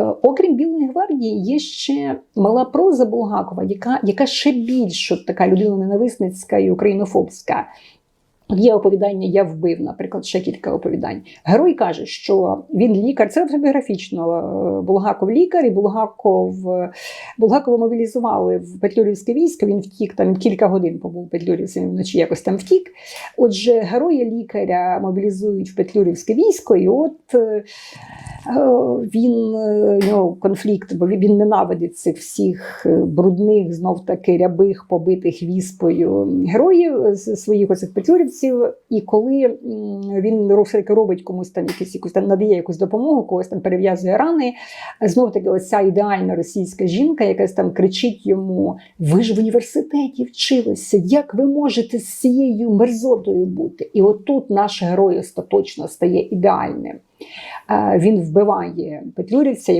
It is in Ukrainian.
Е, Окрім Білої гвардії, є ще мала проза Булгакова, яка, яка ще більш така людиноненависницька і українофобська. Є оповідання Я вбив, наприклад, ще кілька оповідань. Герой каже, що він лікар, це автобіографічно. е, Булгаков лікар, і Булгаков Булгакова мобілізували в Петлюрівське військо. Він втік там кілька годин побув в Петлюрівці, вночі якось там втік. Отже, героя лікаря мобілізують в Петлюрівське військо, і от е, е, він е, нього конфлікт, бо він ненавидить цих всіх е, брудних, знов таки рябих, побитих віспою героїв е, своїх оцих петлюрівців. І коли він все-таки робить комусь там якусь, якусь там надає якусь допомогу, когось там перев'язує рани. Знов таки, оця ідеальна російська жінка, якась там кричить йому: Ви ж в університеті вчилися, як ви можете з цією мерзотою бути? І отут наш герой остаточно стає ідеальним. Е, Він вбиває Петлюрівця,